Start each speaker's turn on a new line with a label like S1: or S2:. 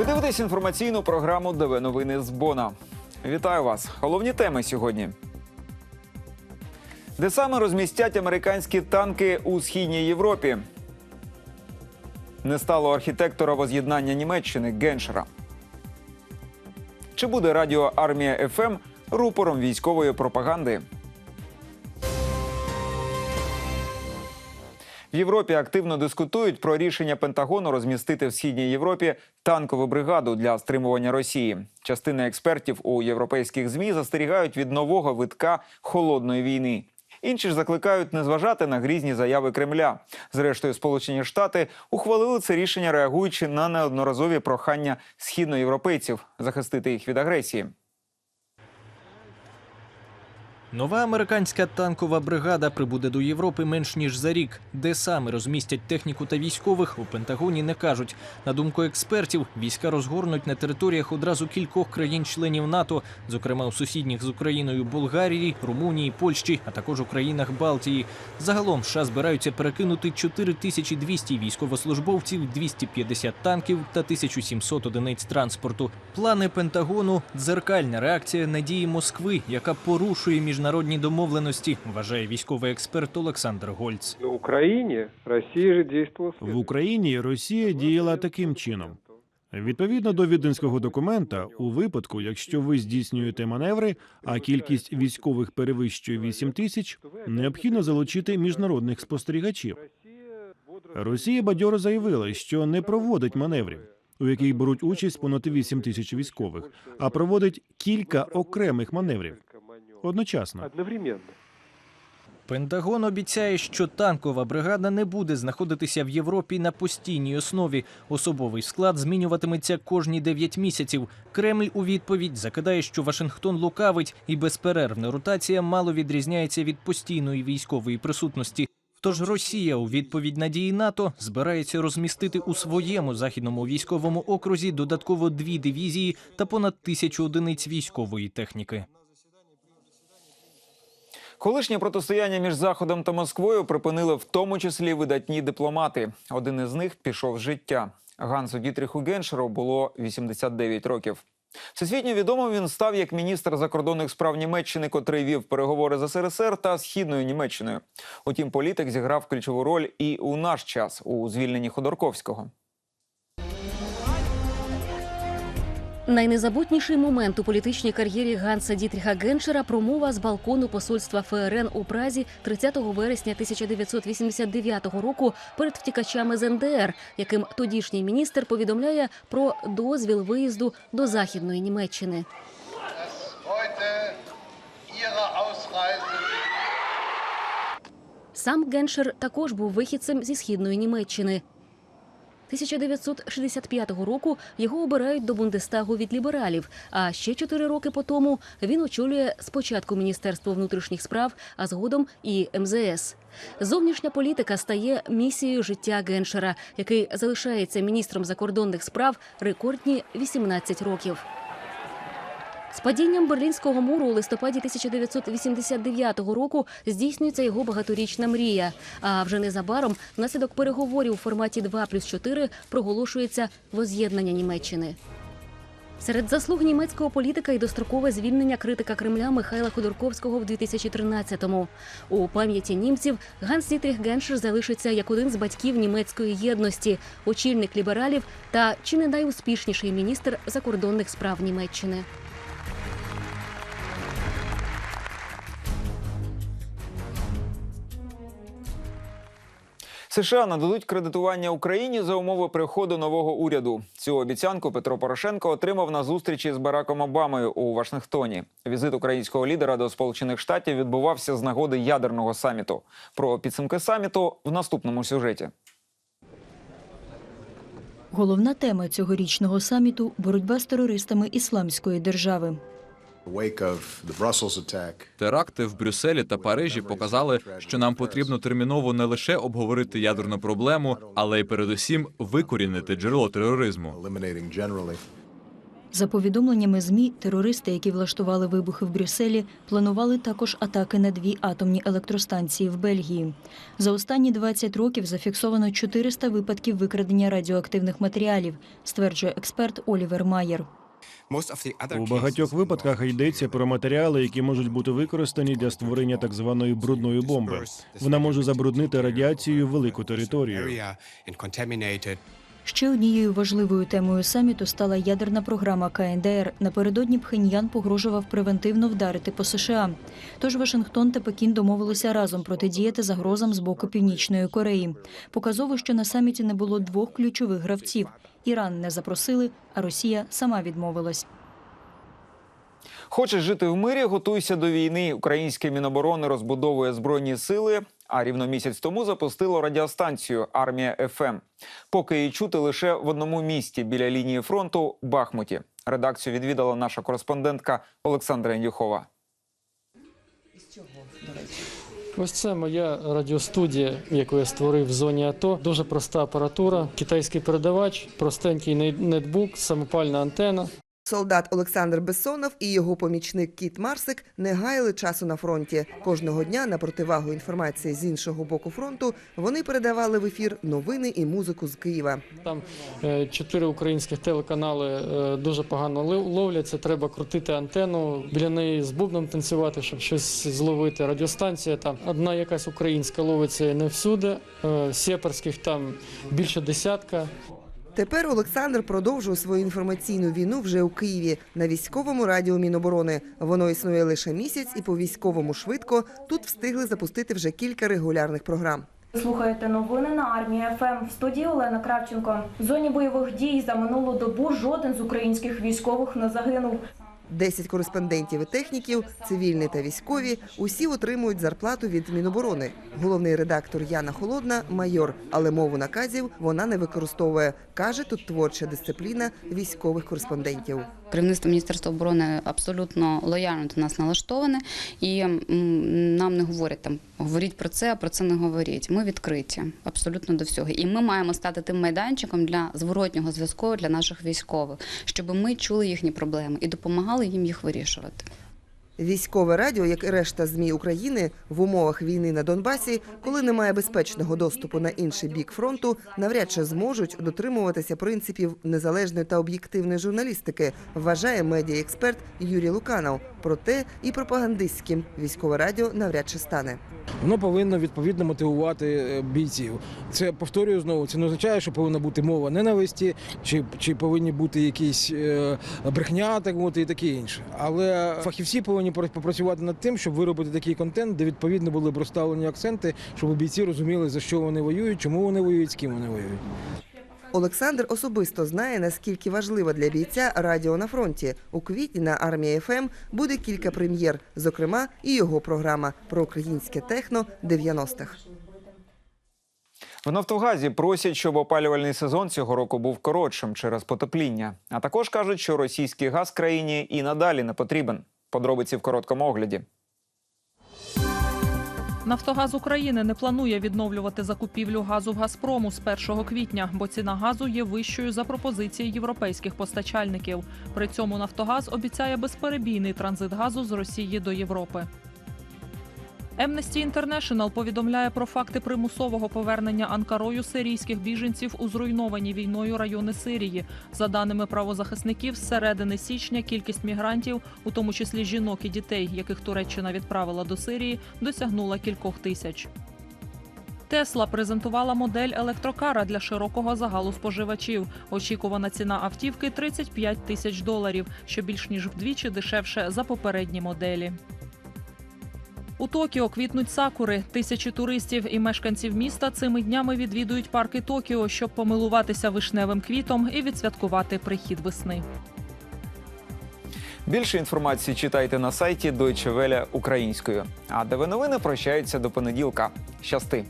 S1: Ви дивитесь інформаційну програму ДВ Новини з Бона. Вітаю вас! Головні теми сьогодні. Де саме розмістять американські танки у східній Європі? Не стало архітектора воз'єднання Німеччини Геншера. Чи буде радіо армія ФМ рупором військової пропаганди? В Європі активно дискутують про рішення Пентагону розмістити в східній Європі танкову бригаду для стримування Росії. Частина експертів у європейських змі застерігають від нового витка холодної війни. Інші ж закликають не зважати на грізні заяви Кремля. Зрештою, Сполучені Штати ухвалили це рішення, реагуючи на неодноразові прохання східноєвропейців захистити їх від агресії.
S2: Нова американська танкова бригада прибуде до Європи менш ніж за рік. Де саме розмістять техніку та військових у Пентагоні не кажуть. На думку експертів, війська розгорнуть на територіях одразу кількох країн-членів НАТО, зокрема у сусідніх з Україною Болгарії, Румунії, Польщі, а також у країнах Балтії. Загалом США збираються перекинути 4200 військовослужбовців, 250 танків та 1700 одиниць транспорту. Плани Пентагону дзеркальна реакція на дії Москви, яка порушує міжнародні домовленості, вважає військовий експерт Олександр Гольц.
S3: На Украине Россия же
S4: В Україні Росія діяла таким чином. Відповідно до віденського документа, у випадку, якщо ви здійснюєте маневри, а кількість військових перевищує 8 тисяч, необхідно залучити міжнародних спостерігачів. Росія бадьоро заявила, що не проводить маневрів, у яких беруть участь понад 8 тисяч військових, а проводить кілька окремих маневрів одночасно.
S3: Одновременно.
S2: Пентагон обіцяє, що танкова бригада не буде знаходитися в Європі на постійній основі. Особовий склад змінюватиметься кожні 9 місяців. Кремль у відповідь закидає, що Вашингтон лукавить, і безперервна ротація мало відрізняється від постійної військової присутності. Тож Росія у відповідь на дії НАТО збирається розмістити у своєму західному військовому окрузі додатково дві дивізії та понад тисячу одиниць військової техніки.
S1: Колишнє протистояння між Заходом та Москвою припинили в тому числі видатні дипломати. Один із них пішов з життя. Гансу Дітріху Геншеру було 89 років. Всесвітньо відомим він став як міністр закордонних справ Німеччини, котрий вів переговори з СРСР та східною Німеччиною. Утім, політик зіграв ключову роль і у наш час у звільненні Ходорковського.
S5: Найнезабутніший момент у політичній кар'єрі Ганса Дітріха Геншера промова з балкону посольства ФРН у Празі 30 вересня 1989 року перед втікачами з НДР, яким тодішній міністр повідомляє про дозвіл виїзду до західної Німеччини. Сам Геншер також був вихідцем зі східної Німеччини. 1965 року його обирають до Бундестагу від лібералів. А ще чотири роки по тому він очолює спочатку Міністерство внутрішніх справ, а згодом і МЗС. Зовнішня політика стає місією життя Геншера, який залишається міністром закордонних справ рекордні 18 років. З падінням Берлінського муру у листопаді 1989 року здійснюється його багаторічна мрія. А вже незабаром, внаслідок переговорів у форматі 2 плюс 4 проголошується воз'єднання Німеччини. Серед заслуг німецького політика і дострокове звільнення критика Кремля Михайла Ходорковського в 2013-му. У пам'яті німців Ганс Дітріх Геншер залишиться як один з батьків німецької єдності, очільник лібералів та чи не найуспішніший міністр закордонних справ Німеччини.
S1: США нададуть кредитування Україні за умови приходу нового уряду. Цю обіцянку Петро Порошенко отримав на зустрічі з Бараком Обамою у Вашингтоні. Візит українського лідера до Сполучених Штатів відбувався з нагоди ядерного саміту. Про підсумки саміту в наступному сюжеті.
S6: Головна тема цьогорічного саміту боротьба з терористами ісламської держави.
S7: Теракти в Брюсселі та Парижі показали, що нам потрібно терміново не лише обговорити ядерну проблему, але й передусім викорінити джерело тероризму.
S6: За повідомленнями ЗМІ, терористи, які влаштували вибухи в Брюсселі, планували також атаки на дві атомні електростанції в Бельгії. За останні 20 років зафіксовано 400 випадків викрадення радіоактивних матеріалів, стверджує експерт Олівер Майер.
S4: У багатьох випадках йдеться про матеріали, які можуть бути використані для створення так званої брудної бомби. Вона може забруднити радіацією велику територію.
S6: Ще однією важливою темою саміту стала ядерна програма КНДР. Напередодні Пхеньян погрожував превентивно вдарити по США. Тож Вашингтон та Пекін домовилися разом протидіяти загрозам з боку Північної Кореї. Показово, що на саміті не було двох ключових гравців. Іран не запросили, а Росія сама відмовилась.
S1: Хочеш жити в мирі, готуйся до війни. Українське міноборони розбудовує збройні сили. А рівно місяць тому запустило радіостанцію Армія ФМ. Поки її чути лише в одному місті біля лінії фронту Бахмуті. Редакцію відвідала наша кореспондентка Олександра Індюхова.
S8: Ось це моя радіостудія, яку я створив в зоні АТО. Дуже проста апаратура, китайський передавач, простенький нет- нетбук, самопальна антена.
S9: Солдат Олександр Бессонов і його помічник Кіт Марсик не гаяли часу на фронті. Кожного дня на противагу інформації з іншого боку фронту вони передавали в ефір новини і музику з Києва.
S8: Там е, чотири українських телеканали е, дуже погано лов- ловлять. Треба крутити антенну, біля неї з бубном танцювати, щоб щось зловити. Радіостанція там одна якась українська ловиться не всюди. Е, Сєпарських там більше десятка.
S9: Тепер Олександр продовжує свою інформаційну війну вже у Києві на військовому радіо Міноборони. Воно існує лише місяць, і по військовому швидко тут встигли запустити вже кілька регулярних програм.
S10: Слухаєте новини на армії ФМ. В студії Олена Кравченко. В зоні бойових дій за минулу добу жоден з українських військових не загинув.
S9: Десять кореспондентів і техніків, цивільні та військові, усі отримують зарплату від Міноборони. Головний редактор Яна Холодна майор, але мову наказів вона не використовує. каже, тут творча дисципліна військових кореспондентів.
S11: Керівництво Міністерства оборони абсолютно лояльно до нас налаштоване, і нам не говорять там говоріть про це, а про це не говоріть. Ми відкриті абсолютно до всього. І ми маємо стати тим майданчиком для зворотнього зв'язку для наших військових, щоб ми чули їхні проблеми і допомагали їм їх вирішувати.
S9: Військове радіо, як і решта змі України, в умовах війни на Донбасі, коли немає безпечного доступу на інший бік фронту, навряд чи зможуть дотримуватися принципів незалежної та об'єктивної журналістики, вважає медіаексперт Юрій Луканов. Проте і пропагандистським військове радіо навряд чи стане.
S12: Воно повинно відповідно мотивувати е, бійців. Це повторюю знову. Це не означає, що повинна бути мова ненависті, чи, чи повинні бути якісь е, брехня, так мовити, і таке інше. Але фахівці повинні попрацювати над тим, щоб виробити такий контент, де відповідно були б розставлені акценти, щоб бійці розуміли за що вони воюють, чому вони воюють, з ким вони воюють.
S9: Олександр особисто знає, наскільки важливо для бійця радіо на фронті. У квітні на армії ФМ буде кілька прем'єр, зокрема і його програма про українське техно 90-х.
S1: В Нафтогазі просять, щоб опалювальний сезон цього року був коротшим через потепління. А також кажуть, що російський газ країні і надалі не потрібен. Подробиці в короткому огляді.
S13: Нафтогаз України не планує відновлювати закупівлю газу в Газпрому з 1 квітня, бо ціна газу є вищою за пропозиції європейських постачальників. При цьому Нафтогаз обіцяє безперебійний транзит газу з Росії до Європи. Amnesty International повідомляє про факти примусового повернення Анкарою сирійських біженців у зруйновані війною райони Сирії. За даними правозахисників, з середини січня кількість мігрантів, у тому числі жінок і дітей, яких Туреччина відправила до Сирії, досягнула кількох тисяч. Тесла презентувала модель електрокара для широкого загалу споживачів. Очікувана ціна автівки 35 тисяч доларів, що більш ніж вдвічі дешевше за попередні моделі. У Токіо квітнуть сакури. Тисячі туристів і мешканців міста цими днями відвідують парки Токіо, щоб помилуватися вишневим квітом і відсвяткувати прихід весни.
S1: Більше інформації читайте на сайті Deutsche Welle українською. А ДВ новини прощаються до понеділка. Щасти!